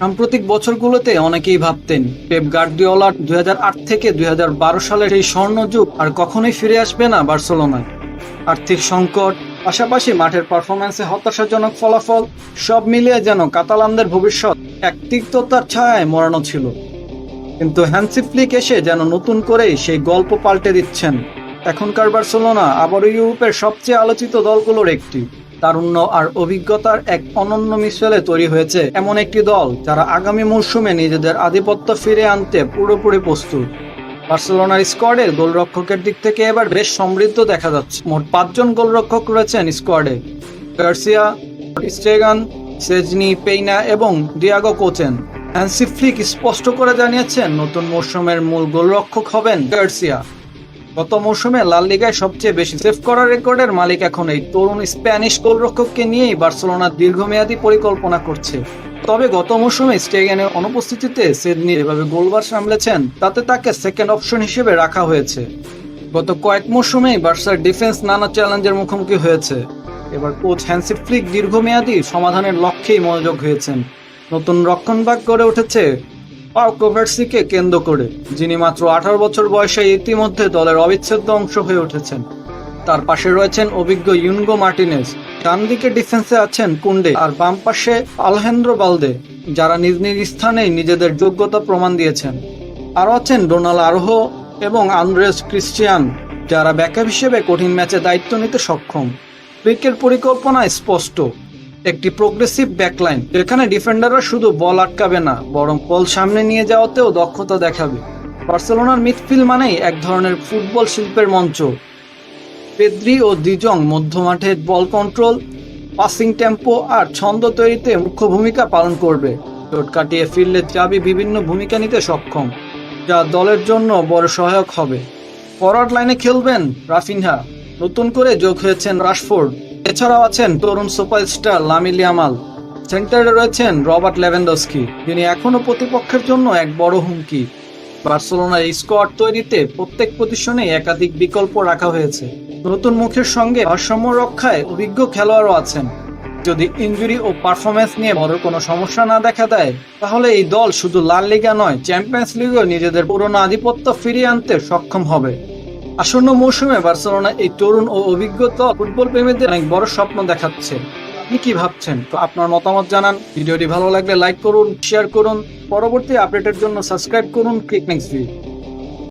সাম্প্রতিক বছরগুলোতে অনেকেই ভাবতেন পেপ গার্দিওলার দুই থেকে দুই হাজার বারো সালের এই স্বর্ণযুগ আর কখনোই ফিরে আসবে না বার্সেলোনায়। আর্থিক সংকট, পাশাপাশি মাঠের পারফরম্যান্সে হতাশাজনক ফলাফল, সব মিলিয়ে যেন কাতালানদের ভবিষ্যৎ এক তিক্ততার ছায়ায় মরানো ছিল। কিন্তু হ্যান্সি ফ্লিক এসে যেন নতুন করেই সেই গল্প পাল্টে দিচ্ছেন। এখনকার বার্সেলোনা আবারও ইউরোপের সবচেয়ে আলোচিত দলগুলোর একটি। তারুণ্য আর অভিজ্ঞতার এক অনন্য মিশ্রলে তৈরি হয়েছে এমন একটি দল যারা আগামী মৌসুমে নিজেদের আধিপত্য ফিরে আনতে পুরোপুরি প্রস্তুত। বার্সেলোনার স্কোয়াডে গোলরক্ষকের দিক থেকে এবার বেশ সমৃদ্ধ দেখা যাচ্ছে। মোট পাঁচজন গোলরক্ষক রয়েছেন স্কোয়াডে। গার্সিয়া, স্টেগান, সেজনি, পেইনা এবং ডিয়াগো কোচেন। হ্যান্সি ফ্লিক স্পষ্ট করে জানিয়েছেন, নতুন মৌসুমের মূল গোলরক্ষক হবেন গার্সিয়া। গত মৌসুমে লাল লিগায় সবচেয়ে বেশি সেভ করার রেকর্ডের মালিক এখন এই তরুণ স্প্যানিশ গোলরক্ষককে নিয়েই বার্সেলোনা দীর্ঘমেয়াদী পরিকল্পনা করছে। তবে গত মৌসুমে স্টেগেনের অনুপস্থিতিতে সিডনি এভাবে গোলবার সামলেছেন, তাতে তাকে সেকেন্ড অপশন হিসেবে রাখা হয়েছে। গত কয়েক মৌসুমেই বার্সার ডিফেন্স নানা চ্যালেঞ্জের মুখোমুখি হয়েছে। এবার কোচ হ্যান্সি ফ্লিক দীর্ঘমেয়াদী সমাধানের লক্ষ্যেই মনোযোগ হয়েছেন। নতুন রক্ষণভাগ গড়ে উঠেছে পাও কোভার্সিকে কেন্দ্র করে, যিনি মাত্র আঠারো বছর বয়সে ইতিমধ্যে দলের অবিচ্ছেদ্য অংশ হয়ে উঠেছেন। তার পাশে রয়েছেন অভিজ্ঞ ইউনগো মার্টিনেজ। ডান দিকে ডিফেন্সে আছেন কুন্ডে আর বাম পাশে আলহেন্দ্র বালদে, যারা নিজ নিজ স্থানে নিজেদের যোগ্যতা প্রমাণ দিয়েছেন। আরও আছেন ডোনাল আরোহ এবং আন্দ্রেস ক্রিশ্চিয়ান, যারা ব্যাকআপ হিসেবে কঠিন ম্যাচে দায়িত্ব নিতে সক্ষম। ক্রিকেট পরিকল্পনা স্পষ্ট। একটি প্রোগ্রেসিভ ব্যাকলাইন যেখানে ডিফেন্ডাররা শুধু বল আটকাবে না, বরং বল সামনে নিয়ে যাওয়াতেও দক্ষতা দেখাবে। বার্সেলোনার মিডফিল্ড মানেই এক ধরনের ফুটবল শিল্পের মঞ্চ। পেদ্রি ও দিজং মধ্যমাঠে বল কন্ট্রোল পাসিং টেম্পো আর ছন্দ তৈরিতে মুখ্য ভূমিকা পালন করবে। চোট কাটিয়ে ফিরলে চাবি বিভিন্ন ভূমিকা নিতে সক্ষম, যা দলের জন্য বড় সহায়ক হবে। ফরওয়ার্ড লাইনে খেলবেন রাফিনহা, নতুন করে যোগ হয়েছেন রাশফোর্ড। এছাড়াও আছেন তরুণ সুপারস্টার লামিল ইয়ামাল সেন্টারে রয়েছেন রবার্ট লেভেন্ডস্কি। যিনি এখনও প্রতিপক্ষের জন্য এক বড় হুমকি। বার্সেলোনার স্কোয়াড তৈরিতে প্রত্যেক পজিশনে একাধিক বিকল্প রাখা হয়েছে। নতুন মুখের সঙ্গে ভারসাম্য রক্ষায় অভিজ্ঞ খেলোয়াড়ও আছেন। যদি ইনজুরি ও পারফরমেন্স নিয়ে বড় কোনো সমস্যা না দেখা দেয়, তাহলে এই দল শুধু লাল লিগা নয়, চ্যাম্পিয়ন্স লিগেও নিজেদের পুরনো আধিপত্য ফিরিয়ে আনতে সক্ষম হবে। আসন্ন মৌসুমে বার্সেলোনা এই তরুণ ও অভিজ্ঞতা ফুটবল প্রেমীদের অনেক বড় স্বপ্ন দেখাচ্ছে। আপনি কি ভাবছেন? তো আপনার মতামত জানান। ভিডিওটি ভালো লাগলে লাইক করুন, শেয়ার করুন। পরবর্তী আপডেটের জন্য সাবস্ক্রাইব করুন ক্লিক নেক্সট ভিডিও